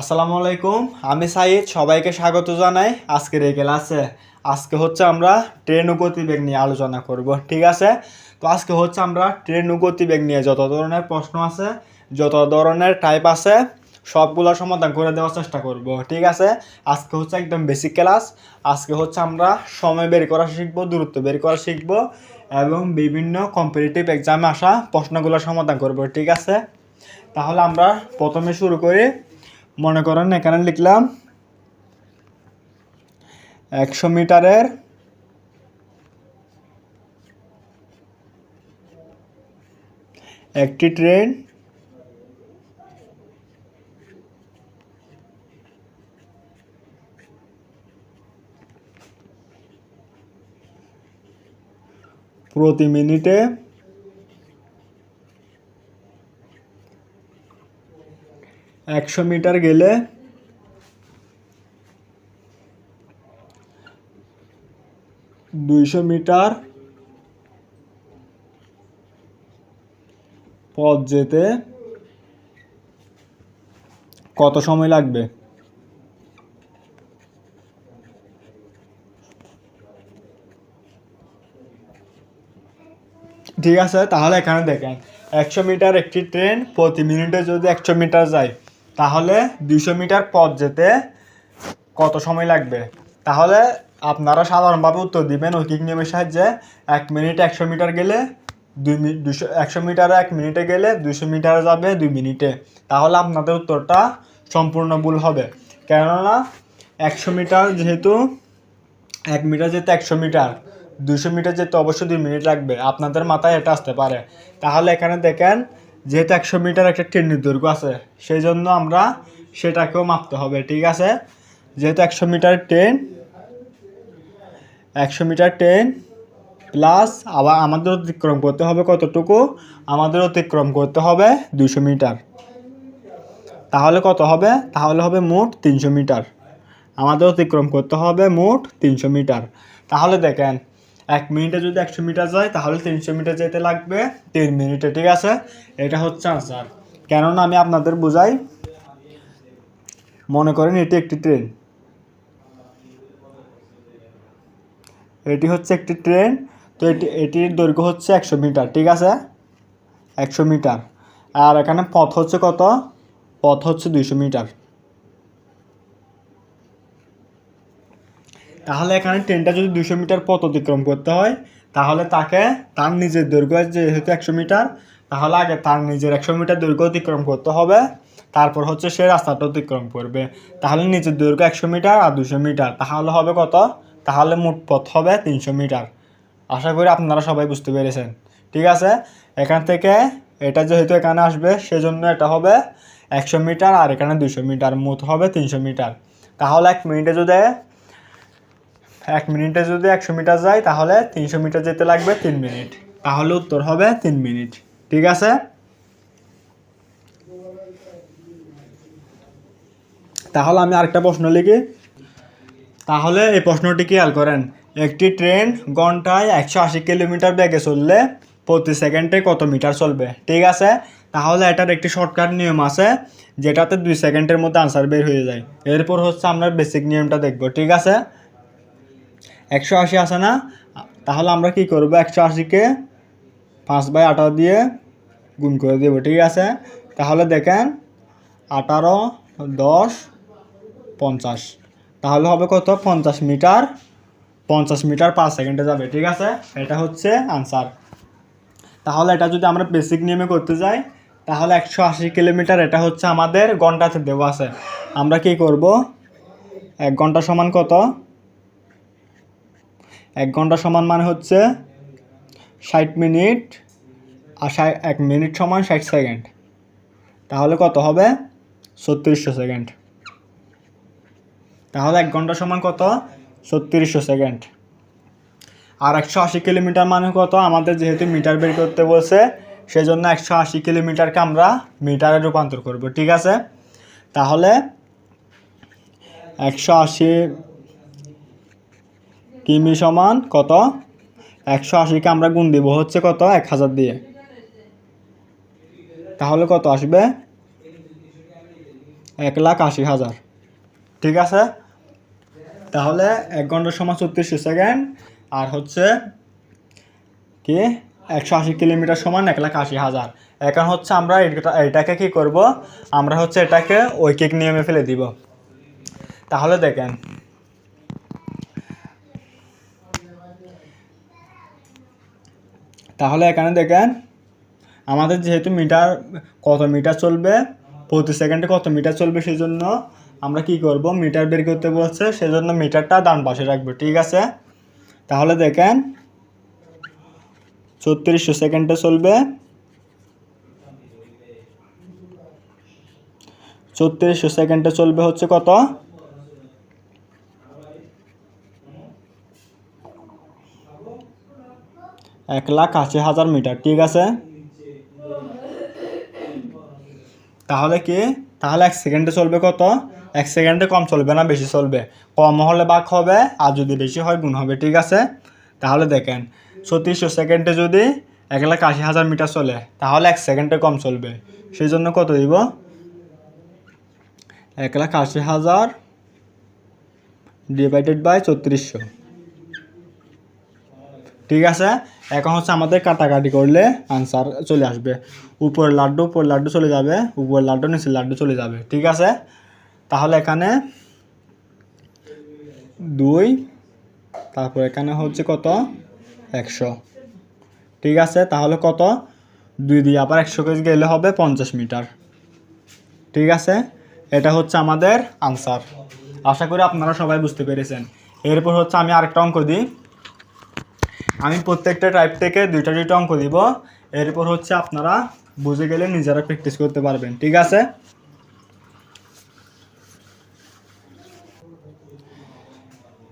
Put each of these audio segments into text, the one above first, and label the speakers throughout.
Speaker 1: আসসালামু আলাইকুম, আমি সাইদ, সবাইকে স্বাগত জানাই আজকের এই ক্লাসে। আজকে হচ্ছে আমরা ট্রেন গতিবেগ নিয়ে আলোচনা করব, ঠিক আছে? তো আজকে হচ্ছে আমরা ট্রেন গতিবেগ নিয়ে যত ধরনের প্রশ্ন আছে, যত ধরনের টাইপ আছে, সবগুলো সমাধান করে দেওয়ার চেষ্টা করব, ঠিক আছে? আজকে হচ্ছে একদম বেসিক ক্লাস আজকে হচ্ছে আমরা সময় বের করা শিখব, দূরত্ব বের করা শিখব এবং বিভিন্ন কম্পিটিটিভ এক্সামে আসা প্রশ্নগুলো সমাধান করব, ঠিক আছে? তাহলে আমরা প্রথমে শুরু করি। মনে করেন এখানে লিখলাম একশো মিটারের একটি ট্রেন প্রতি মিনিটে একশো মিটার গেলে দুইশো মিটার পথ যেতে কত সময় লাগবে? ঠিক আছে, তাহলে এখানে দেখেন, একশো মিটার একটি ট্রেন প্রতি মিনিটে যদি একশো মিটার যায় তাহলে দুইশো মিটার পথ যেতে কত সময় লাগবে? তাহলে আপনারা সাধারণভাবে উত্তর দিবেন ঐকিক নিয়মের সাহায্যে এক মিনিটে একশো মিটার গেলে দুই মিনিট দুশো একশো মিটারে এক মিনিটে গেলে দুশো মিটারে যাবে দুই মিনিটে। তাহলে আপনাদের উত্তরটা সম্পূর্ণ ভুল হবে। কেননা একশো মিটার যেহেতু, এক মিটার যেতে একশো মিটার দুশো মিটার যেতে অবশ্যই দুই মিনিট লাগবে। আপনাদের মাথায় এটা আসতে পারে। তাহলে এখানে দেখেন যেহেতু একশো মিটার একটা ট্রেনের দৈর্ঘ্য আছে সেই জন্য আমরা সেটাকেও মাপতে হবে, ঠিক আছে? যেহেতু একশো মিটার ট্রেন, একশো মিটার ট্রেন প্লাস আবার আমাদের অতিক্রম করতে হবে কতটুকু? আমাদের অতিক্রম করতে হবে দুশো মিটার। তাহলে কত হবে? তাহলে হবে মোট তিনশো মিটার। আমাদের অতিক্রম করতে হবে মোট তিনশো মিটার। তাহলে দেখেন এক মিনিটে যদি একশো মিটার যায়, তাহলে তিনশো মিটার যেতে লাগবে। তিন মিনিটে, ঠিক আছে? এটা হচ্ছে আনসার কেননা আমি আপনাদের বোঝাই, মনে করেন এটি একটি ট্রেন। এটি হচ্ছে একটি ট্রেন, তো এটি, এটির দৈর্ঘ্য হচ্ছে একশো মিটার, ঠিক আছে? একশো মিটার। আর এখানে পথ হচ্ছে কত? পথ হচ্ছে দুইশো মিটার। তাহলে এখানে ট্রেনটা যদি দুশো মিটার পথ অতিক্রম করতে হয়, তাহলে তাকে তার নিজের দৈর্ঘ্য যেহেতু একশো মিটার, তাহলে আগে তার নিজের একশো মিটার দৈর্ঘ্য অতিক্রম করতে হবে, তারপর হচ্ছে সে রাস্তাটা অতিক্রম করবে। তাহলে নিজের দৈর্ঘ্য একশো মিটার আর দুশো মিটার, তাহলে হবে কত? তাহলে মোট পথ হবে তিনশো মিটার। আশা করি আপনারা সবাই বুঝতে পেরেছেন। ঠিক আছে? এখান থেকে এটা যেহেতু এখানে আসবে, সেজন্য এটা হবে একশো মিটার আর এখানে দুশো মিটার, মোট হবে তিনশো মিটার। তাহলে এক মিনিটে যদি এক মিনিটে যদি একশো মিটার যায়, তাহলে তিনশো মিটার যেতে লাগবে তিন মিনিট। তাহলে উত্তর হবে তিন মিনিট। ঠিক আছে? তাহলে আমি আরেকটা প্রশ্ন লিখি। তাহলে এই প্রশ্নটি খেয়াল করেন, একটি ট্রেন ঘন্টায় একশো আশি কিলোমিটার বেগে চললে প্রতি সেকেন্ডে কত মিটার চলবে? ঠিক আছে? তাহলে এটার একটি শর্টকাট নিয়ম আছে, যেটাতে দুই সেকেন্ডের মধ্যে আনসার বের হয়ে যায়। এরপর হচ্ছে আমরা বেসিক নিয়মটা দেখব। ঠিক আছে? একশো আশি আসে না? তাহলে আমরা কি করব? একশো আশিকে পাঁচ বাই আঠারো দিয়ে গুণ করে দেবো, ঠিক আছে? তাহলে দেখেন, আঠারো দশ পঞ্চাশ। তাহলে হবে কত? পঞ্চাশ মিটার পঞ্চাশ মিটার পাঁচ সেকেন্ডে যাবে, ঠিক আছে? এটা হচ্ছে আনসার। তাহলে এটা যদি আমরা বেসিক নিয়মে করতে যাই, তাহলে একশো আশি কিলোমিটার এটা হচ্ছে আমাদের ঘন্টাতে দেওয়া আছে। আমরা কি করব? এক ঘণ্টা সমান কত? এক ঘণ্টা সমান মানে হচ্ছে ষাট মিনিট আর এক মিনিট সমান ষাট সেকেন্ড। তাহলে কত হবে? ছত্রিশশো সেকেন্ড। তাহলে এক ঘণ্টা সমান কত? ছত্রিশশো সেকেন্ড। আর একশো আশি কিলোমিটার মানে কত? আমাদের যেহেতু মিটার বের করতে বলছে সেই জন্য একশো আশি কিলোমিটারকে আমরা মিটারে রূপান্তর করব, ঠিক আছে? তাহলে একশো আশি কিমি সমান? কত? একশো আশিকে আমরা গুণ দিব হচ্ছে কত? এক হাজার দিয়ে। তাহলে কত আসবে? এক লাখ আশি হাজার। ঠিক আছে? তাহলে এক ঘণ্টার সময় ছত্রিশশো সেকেন্ড। আর হচ্ছে কি? একশো আশি কিলোমিটার সমান এক লাখ আশি হাজার। এখন হচ্ছে আমরা এটা, এটাকে কি করব? আমরা হচ্ছে এটাকে ঐকিক নিয়মে ফেলে দিব। তাহলে দেখেন তাহলে এখানে দেখেন, আমাদের যেহেতু মিটার কত মিটার চলবে, প্রতি সেকেন্ডে কত মিটার চলবে সেই জন্য আমরা কি করব, মিটার বের করতে বলছে, সেজন্য মিটারটা ডান পাশে রাখব, ঠিক আছে? তাহলে দেখেন ছত্রিশশো সেকেন্ডে চলবে। ছত্রিশশো সেকেন্ডে চলবে হচ্ছে কত? এক লাখ আশি হাজার মিটার, ঠিক আছে? তাহলে কি? তাহলে এক সেকেন্ডে চলবে কত? এক সেকেন্ডে কম চলবে না, বেশি চলবে। কম হলে বাক হবে, আর যদি বেশি হয়, গুণ হবে, ঠিক আছে? তাহলে দেখেন, ছত্রিশশো সেকেন্ডে যদি এক লাখ আশি হাজার মিটার চলে, তাহলে এক সেকেন্ডে কম চলবে। সেই জন্য কত দিব? এক লাখ আশি হাজার ডিভাইডেড বাই ছত্রিশশো। ঠিক আছে? এখন হচ্ছে আমাদের কাটাকাটি করলে আনসার চলে আসবে। উপরের লাড্ডু উপরের লাড্ডু চলে যাবে। উপরের লাড্ডু, নিচের লাড্ডু চলে যাবে। ঠিক আছে? তাহলে এখানে দুই, তারপর এখানে হচ্ছে কত? একশো। ঠিক আছে? তাহলে কত? দুই দিয়ে আবার একশো কেজি গেলে হবে পঞ্চাশ মিটার। ঠিক আছে? এটা হচ্ছে আমাদের আনসার আশা করি আপনারা সবাই বুঝতে পেরেছেন। এরপর হচ্ছে আমি আরেকটা অঙ্ক দিই। আমি প্রত্যেকটা টাইপ থেকে দুইটা দুইটা অঙ্ক দিব। এরপর হচ্ছে আপনারা বুঝে গেলে নিজেরা প্র্যাকটিস করতে পারবেন, ঠিক আছে?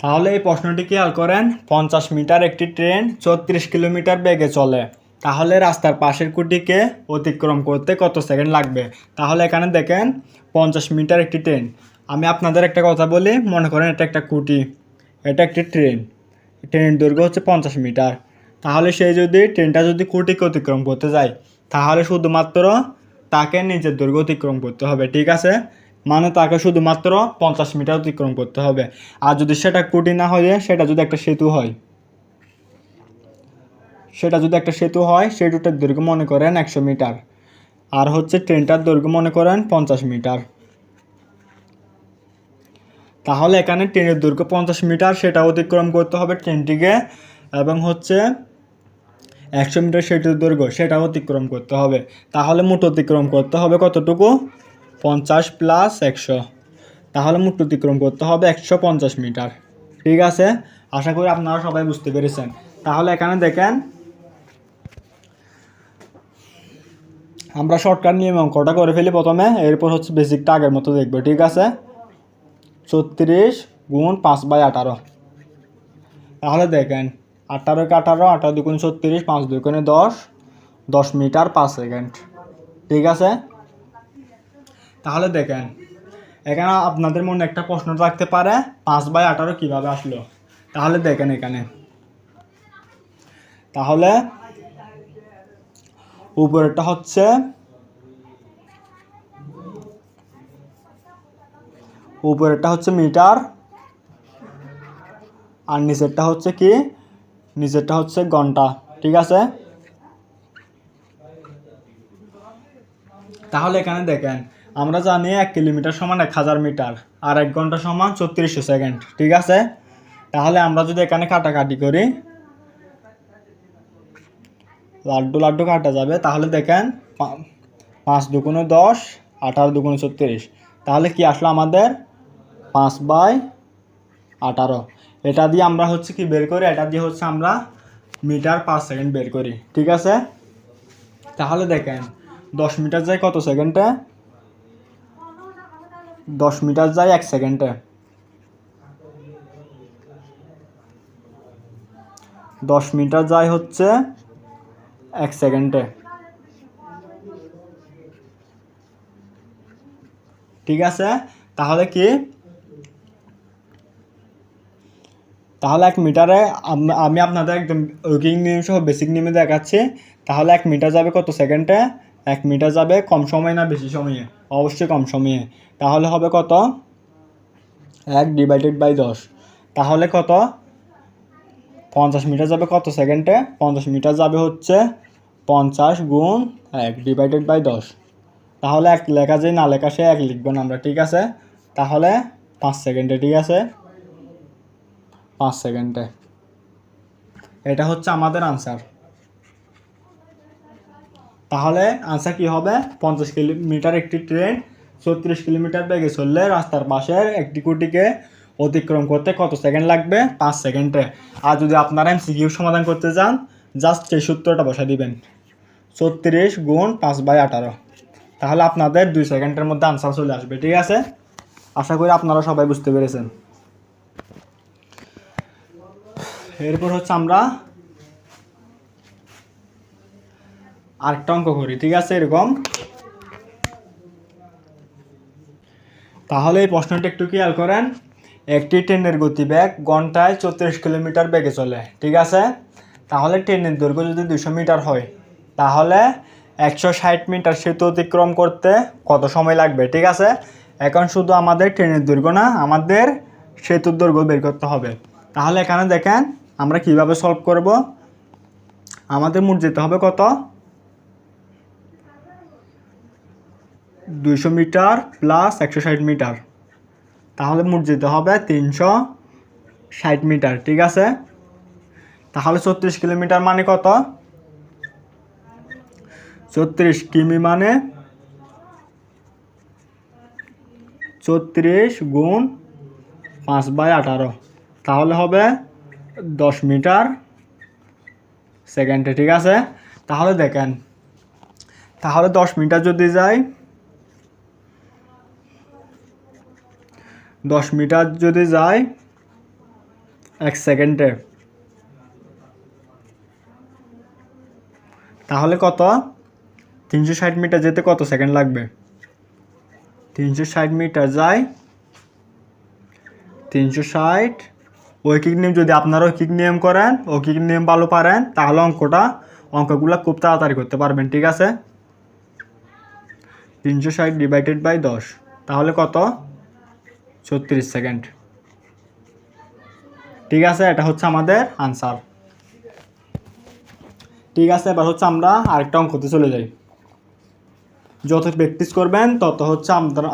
Speaker 1: তাহলে এই প্রশ্নটি খেয়াল করেন, পঞ্চাশ মিটার একটি ট্রেন ছত্রিশ কিলোমিটার বেগে চলে। তাহলে রাস্তার পাশের কুটিকে অতিক্রম করতে কত সেকেন্ড লাগবে? তাহলে এখানে দেখেন, পঞ্চাশ মিটার একটি ট্রেন। আমি আপনাদের একটা কথা বলি, মনে করেন এটা একটা কুটি, এটা একটি ট্রেন। ট্রেনের দৈর্ঘ্য হচ্ছে পঞ্চাশ মিটার। তাহলে সে যদি ট্রেনটা যদি কুটিকে অতিক্রম করতে যায়, তাহলে শুধুমাত্র তাকে নিজের দৈর্ঘ্য অতিক্রম করতে হবে, ঠিক আছে? মানে তাকে শুধুমাত্র পঞ্চাশ মিটার অতিক্রম করতে হবে। আর যদি সেটা কুটি না হয়ে সেটা যদি একটা সেতু হয়, সেটা যদি একটা সেতু হয়, সেতুটার দৈর্ঘ্য মনে করেন একশো মিটার। আর হচ্ছে ট্রেনটার দৈর্ঘ্য মনে করেন পঞ্চাশ মিটার। তাহলে এখানে ট্রেনের দৈর্ঘ্য পঞ্চাশ মিটার, সেটা অতিক্রম করতে হবে ট্রেনটিকে এবং হচ্ছে একশো মিটার সেটির দৈর্ঘ্য, সেটা অতিক্রম করতে হবে। তাহলে মোট অতিক্রম করতে হবে কতটুকু? পঞ্চাশ প্লাস একশো। তাহলে মোট অতিক্রম করতে হবে একশো পঞ্চাশ মিটার। ঠিক আছে? আশা করি আপনারা সবাই বুঝতে পেরেছেন। তাহলে এখানে দেখেন, আমরা শর্টকাট নিয়ম অঙ্কটা করে ফেলি প্রথমে, এরপর হচ্ছে বেসিকটা আগের মতো দেখব, ঠিক আছে? ছত্রিশ গুণ পাঁচ বাই আঠারো। তাহলে দেখেন, আঠারোকে আঠারো আঠারো দুগুণ ছত্রিশ, পাঁচ দুগুণে দশ দশ মিটার পাঁচ সেকেন্ড। ঠিক আছে? তাহলে দেখেন, এখানে আপনাদের মনে একটা প্রশ্ন থাকতে পারে, পাঁচ বাই আঠারো কীভাবে আসলো? তাহলে দেখেন এখানে। তাহলে উপরেরটা হচ্ছে উপরেরটা হচ্ছে মিটার আর নিচেরটা হচ্ছে কি? নিচেরটা হচ্ছে ঘণ্টা, ঠিক আছে? তাহলে এখানে দেখেন, আমরা জানি এক কিলোমিটার সমান এক হাজার মিটার আর এক ঘণ্টা সমান ছত্রিশশো সেকেন্ড, ঠিক আছে? তাহলে আমরা যদি এখানে কাটাকাটি করি, লাড্ডু লাড্ডু কাটা যাবে, তাহলে দেখেন পাঁচ দুগুণে দশ, আঠারো দুগুণে ছত্রিশ। তাহলে কি আসলো আমাদের? পাঁচ বাই আঠারো। এটা দিয়ে আমরা হচ্ছে কি বের করি? এটা দিয়ে হচ্ছে আমরা মিটার পাঁচ সেকেন্ড বের করি। ঠিক আছে? তাহলে দেখেন, দশ মিটার যায় কত সেকেন্ডে? দশ মিটার যায় এক সেকেন্ডে। দশ মিটার যায় হচ্ছে এক সেকেন্ডে। ঠিক আছে? তাহলে কি? তাহলে এক মিটারে আমি আপনাদের একদম উইকিং নিয়ম সহ বেসিক নিয়মে দেখাচ্ছি। তাহলে এক মিটার যাবে কত সেকেন্ডে এক মিটার যাবে কম সময় না বেশি সময়ে? অবশ্যই কম সময়ে। তাহলে হবে কত? এক ডিভাইডেড বাই দশ। তাহলে কত? পঞ্চাশ মিটার যাবে কত সেকেন্ডে পঞ্চাশ মিটার যাবে হচ্ছে পঞ্চাশ গুণ এক ডিভাইডেড বাই দশ। তাহলে এক লেখা যে না লেখা সে এক লিখবেন আমরা, ঠিক আছে? তাহলে পাঁচ সেকেন্ডে ঠিক আছে? পাঁচ সেকেন্ডে। এটা হচ্ছে আমাদের আনসার তাহলে আনসার কি হবে? পঞ্চাশ কিলোমিটার একটি ট্রেন ছত্রিশ কিলোমিটার বেগে চললে রাস্তার পাশের একটি কুটিকে অতিক্রম করতে কত সেকেন্ড লাগবে? পাঁচ সেকেন্ডে। আর যদি আপনারা এমসিকিউ সমাধান করতে চান জাস্ট সেই সূত্রটা বসা দিবেন। ছত্রিশ গুণ পাঁচ বাই আঠারো। তাহলে আপনাদের দুই সেকেন্ডের মধ্যে আনসার চলে আসবে, ঠিক আছে? আশা করি আপনারা সবাই বুঝতে পেরেছেন। এরপর হচ্ছে আমরা আরেকটা অঙ্ক করি, ঠিক আছে এরকম? তাহলে এই প্রশ্নটা একটু খেয়াল করেন, একটি ট্রেনের গতিবেগ ঘন্টায় চৌত্রিশ কিলোমিটার বেগে চলে, ঠিক আছে? তাহলে ট্রেনের দৈর্ঘ্য যদি দুশো মিটার হয়, তাহলে একশো ষাট মিটার সেতু অতিক্রম করতে কত সময় লাগবে, ঠিক আছে? এখন শুধু আমাদের ট্রেনের দৈর্ঘ্য না, আমাদের সেতুর দৈর্ঘ্য বের করতে হবে। তাহলে এখানে দেখেন আমরা কীভাবে সলভ করব? আমাদের মোট যেতে হবে কত? দুইশো মিটার প্লাস একশো ষাট মিটার। তাহলে মোট যেতে হবে তিনশো ষাট মিটার, ঠিক আছে? তাহলে ছত্রিশ কিলোমিটার মানে কত? ছত্রিশ কিমি মানে ছত্রিশ গুণ পাঁচ বাই আঠারো। তাহলে হবে দশ মিটার। সেকেন্ডে, ঠিক আছে? তাহলে দেখেন, তাহলে দশ মিটার যদি যাই, দশ মিটার যদি যায় এক সেকেন্ডে। তাহলে কত? তিনশো ষাট মিটার যেতে কত সেকেন্ড লাগবে? তিনশো ষাট মিটার যায় তিনশো ষাট ঐকিক নিয়ম যদি আপনারাও কিক নিয়ম করেন, ও কিক নিয়ম ভালো পারেন, তাহলে অঙ্কটা, অঙ্কগুলো খুব তাড়াতাড়ি করতে পারবেন, ঠিক আছে? তিনশো ষাট ডিভাইডেড বাই দশ, তাহলে কত? ছত্রিশ সেকেন্ড ঠিক আছে, এটা হচ্ছে আমাদের আনসার ঠিক আছে, এবার হচ্ছে আমরা আরেকটা অঙ্কতে চলে যাই। যত প্র্যাকটিস করবেন, তত হচ্ছে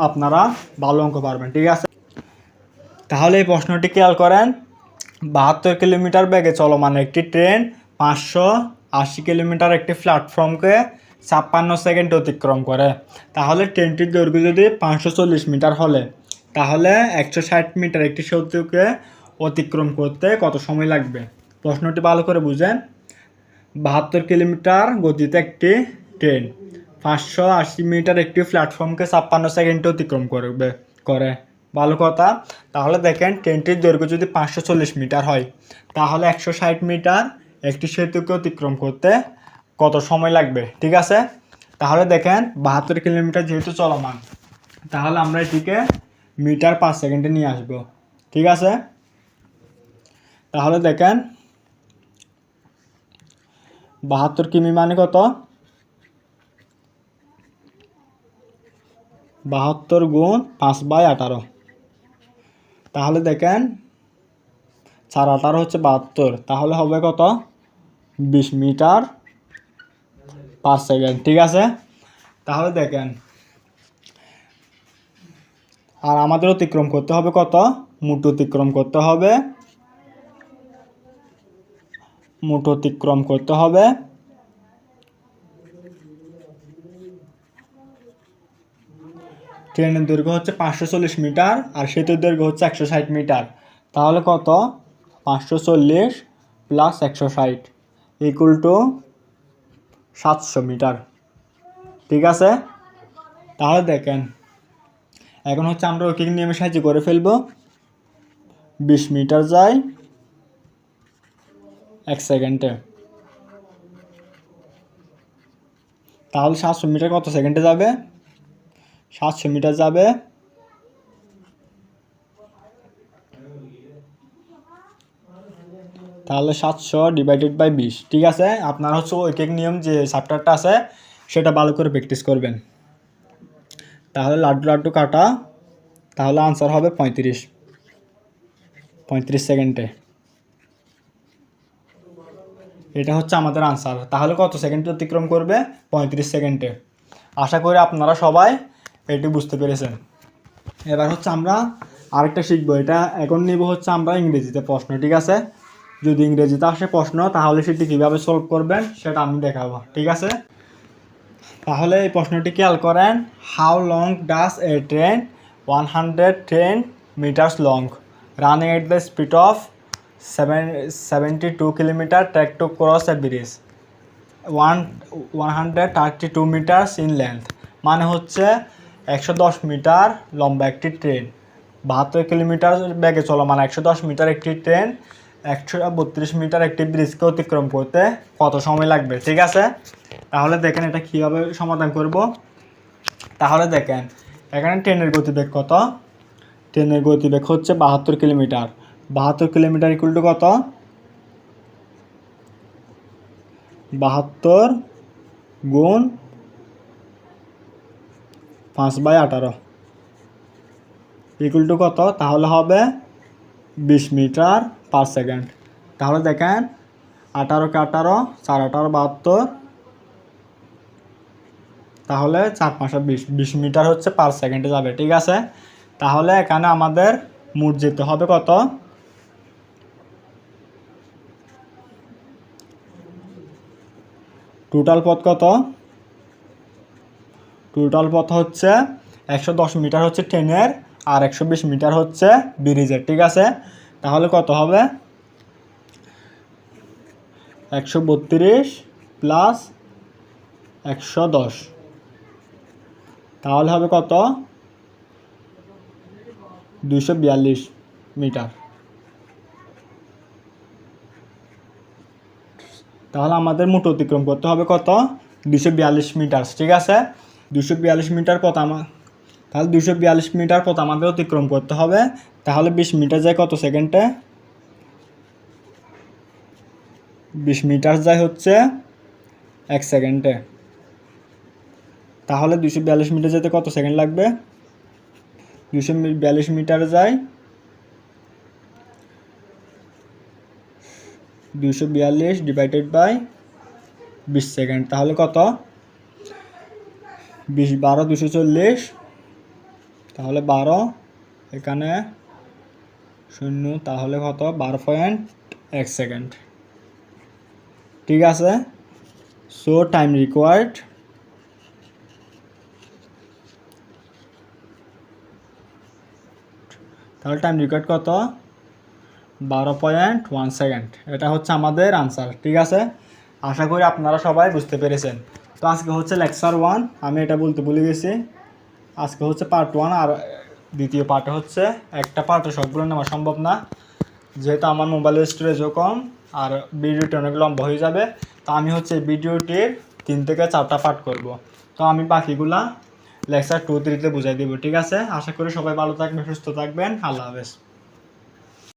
Speaker 1: আপনারা ভালো অঙ্ক পারবেন, ঠিক আছে? তাহলে এই প্রশ্নটি খেয়াল করেন। বাহাত্তর কিলোমিটার বেগে চলমান একটি ট্রেন, পাঁচশো আশি কিলোমিটার একটি প্ল্যাটফর্মকে ছাপ্পান্ন সেকেন্ড অতিক্রম করে। তাহলে ট্রেনটির দৈর্ঘ্য যদি পাঁচশো চল্লিশ মিটার হলে, তাহলে একশো ষাট মিটার একটি সেতুকে অতিক্রম করতে কত সময় লাগবে? প্রশ্নটি ভালো করে বুঝেন। বাহাত্তর কিলোমিটার গতিতে একটি ট্রেন, পাঁচশো আশি মিটার একটি প্ল্যাটফর্মকে ছাপ্পান্ন সেকেন্ডে অতিক্রম করবে, করে। ভালো কথা। তাহলে দেখেন ট্রেনটির দৈর্ঘ্য যদি পাঁচশো চল্লিশ মিটার হয়, তাহলে একশো ষাট মিটার একটি সেতুকে অতিক্রম করতে কত সময় লাগবে? ঠিক আছে? তাহলে দেখেন বাহাত্তর কিলোমিটার যেহেতু চলমান, তাহলে আমরা এটিকে মিটার পাঁচ সেকেন্ডে নিয়ে আসব। ঠিক আছে? তাহলে দেখেন বাহাত্তর কিমি মানে কত? বাহাত্তর গুণ পাঁচ বাই আঠারো। তাহলে দেখেন, চার হচ্ছে বাহাত্তর। তাহলে হবে কত? বিশ মিটার পার সেকেন্ড, ঠিক আছে? তাহলে দেখেন, আর আমাদের অতিক্রম করতে হবে কত? মুট অতিক্রম করতে হবে, মুট অতিক্রম করতে হবে ট্রেনের দৈর্ঘ্য হচ্ছে পাঁচশো চল্লিশ মিটার আর সেতুর দৈর্ঘ্য হচ্ছে একশো ষাট মিটার। তাহলে কত? পাঁচশো চল্লিশ প্লাস একশো ষাট ইকুয়াল টু সাতশো মিটার। ঠিক আছে? তাহলে দেখেন, এখন হচ্ছে আমরা ঐকিক নিয়মের সাহায্য করে ফেলব। বিশ মিটার যায় এক সেকেন্ডে। তাহলে সাতশো মিটার কত সেকেন্ডে যাবে? সাতশো মিটার যাবে। তাহলে সাতশো ডিভাইডেড বাই বিশ, ঠিক আছে? আপনার হচ্ছে ওই ঐকিক নিয়ম যে চ্যাপ্টারটা আছে, সেটা ভালো করে প্র্যাকটিস করবেন। তাহলে লাড্ডু লাড্ডু কাটা, তাহলে আনসার হবে পঁয়ত্রিশ। পঁয়ত্রিশ সেকেন্ডে এটা হচ্ছে আমাদের আনসার তাহলে কত সেকেন্ড অতিক্রম করবে? পঁয়ত্রিশ সেকেন্ডে আশা করি আপনারা সবাই এটি বুঝতে পেরেছেন। এবার হচ্ছে আমরা আরেকটা শিখব। এটা এখন নিব হচ্ছে আমরা ইংরেজিতে প্রশ্ন, ঠিক আছে? যদি ইংরেজিতে আসে প্রশ্ন, তাহলে সেটি কীভাবে সলভ করবেন সেটা আমি দেখাবো, ঠিক আছে? তাহলে এই প্রশ্নটি খেয়াল করেন how long does a train one hundred ten metres long running at the speed of seven seventy two kilometre track to cross a bridge one one hundred thirty two metres in length মানে হচ্ছে একশো দশ metre লম্বা একটি train. বাহাত্তর kilometre বেগে চলমান একশো দশ মিটার একটি ট্রেন, একশো বত্রিশ মিটার একটি ব্রিজকে অতিক্রম করতে কত সময় লাগবে? ঠিক আছে? তাহলে দেখেন এটা কীভাবে সমাধান করব। তাহলে দেখেন, এখানে ট্রেনের গতিবেগ কত? ট্রেনের গতিবেগ হচ্ছে বাহাত্তর কিলোমিটার। বাহাত্তর কিলোমিটার ইকুয়াল টু কত? বাহাত্তর গুণ পাঁচ বাই আঠারো। ইকুয়াল টু কত? তাহলে হবে বিশ মিটার পার সেকেন্ড তাহলে দেখেন আঠারোকে আঠারো, চার আঠারো বাহাত্তর। তাহলে চার পাঁচশো বিশ। বিশ মিটার হচ্ছে পার সেকেন্ডে যাবে, ঠিক আছে? তাহলে এখানে আমাদের মোট যেতে হবে কত? টোটাল পথ কত? টোটাল পথ হচ্ছে একশো দশ মিটার হচ্ছে ট্রেনের আর একশো বিশ মিটার হচ্ছে ব্রিজের ঠিক আছে? তাহলে কত হবে? একশো বত্রিশ প্লাস একশো দশ। তাহলে হবে কত? দুশো বিয়াল্লিশ মিটার। তাহলে আমাদের মোট অতিক্রম করতে হবে কত? দুশো বিয়াল্লিশ মিটার, ঠিক আছে? দুশো বিয়াল্লিশ মিটার পথ আমার তাহলে দুশো বিয়াল্লিশ মিটার পথ আমাদের অতিক্রম করতে হবে। তাহলে বিশ মিটার যায় কত সেকেন্ডে বিশ মিটার যায় হচ্ছে এক সেকেন্ডে তাহলে দুশো বিয়াল্লিশ মিটার যেতে কত সেকেন্ড লাগবে? দুশো বিয়াল্লিশ মিটার যায় দুশো বিয়াল্লিশ ডিভাইডেড বাই বিশ সেকেন্ড তাহলে কত? বিশ, বারো, দুশো চল্লিশ। তাহলে বারো, এখানে শূন্য, তাহলে কত? বারো পয়েন্ট এক সেকেন্ড ঠিক আছে? সো টাইম রিকোয়ার্ড তাহলে টাইম রিকোয়ার্ড কত? বারো পয়েন্ট ওয়ান সেকেন্ড এটা হচ্ছে আমাদের আনসার ঠিক আছে? আশা করি আপনারা সবাই বুঝতে পেরেছেন। তো আজকে হচ্ছে লেকচার ওয়ান, আমি এটা বলতে ভুলে গেছি। আজকে হচ্ছে পার্ট ওয়ান, আর দ্বিতীয় পার্ট হচ্ছে একটা পার্টে সবগুলো নেওয়া সম্ভব না। যেহেতু আমার মোবাইলের স্টোরেজও কম, আর ভিডিওটি অনেক লম্বা হয়ে যাবে, তো আমি হচ্ছে ভিডিওটির তিন থেকে চারটা পার্ট করব। তো আমি বাকিগুলা লেকচার টু থ্রিতে বুঝাই দেবো, ঠিক আছে? আশা করি সবাই ভালো থাকবেন, সুস্থ থাকবেন, আল্লাহ হাফেজ।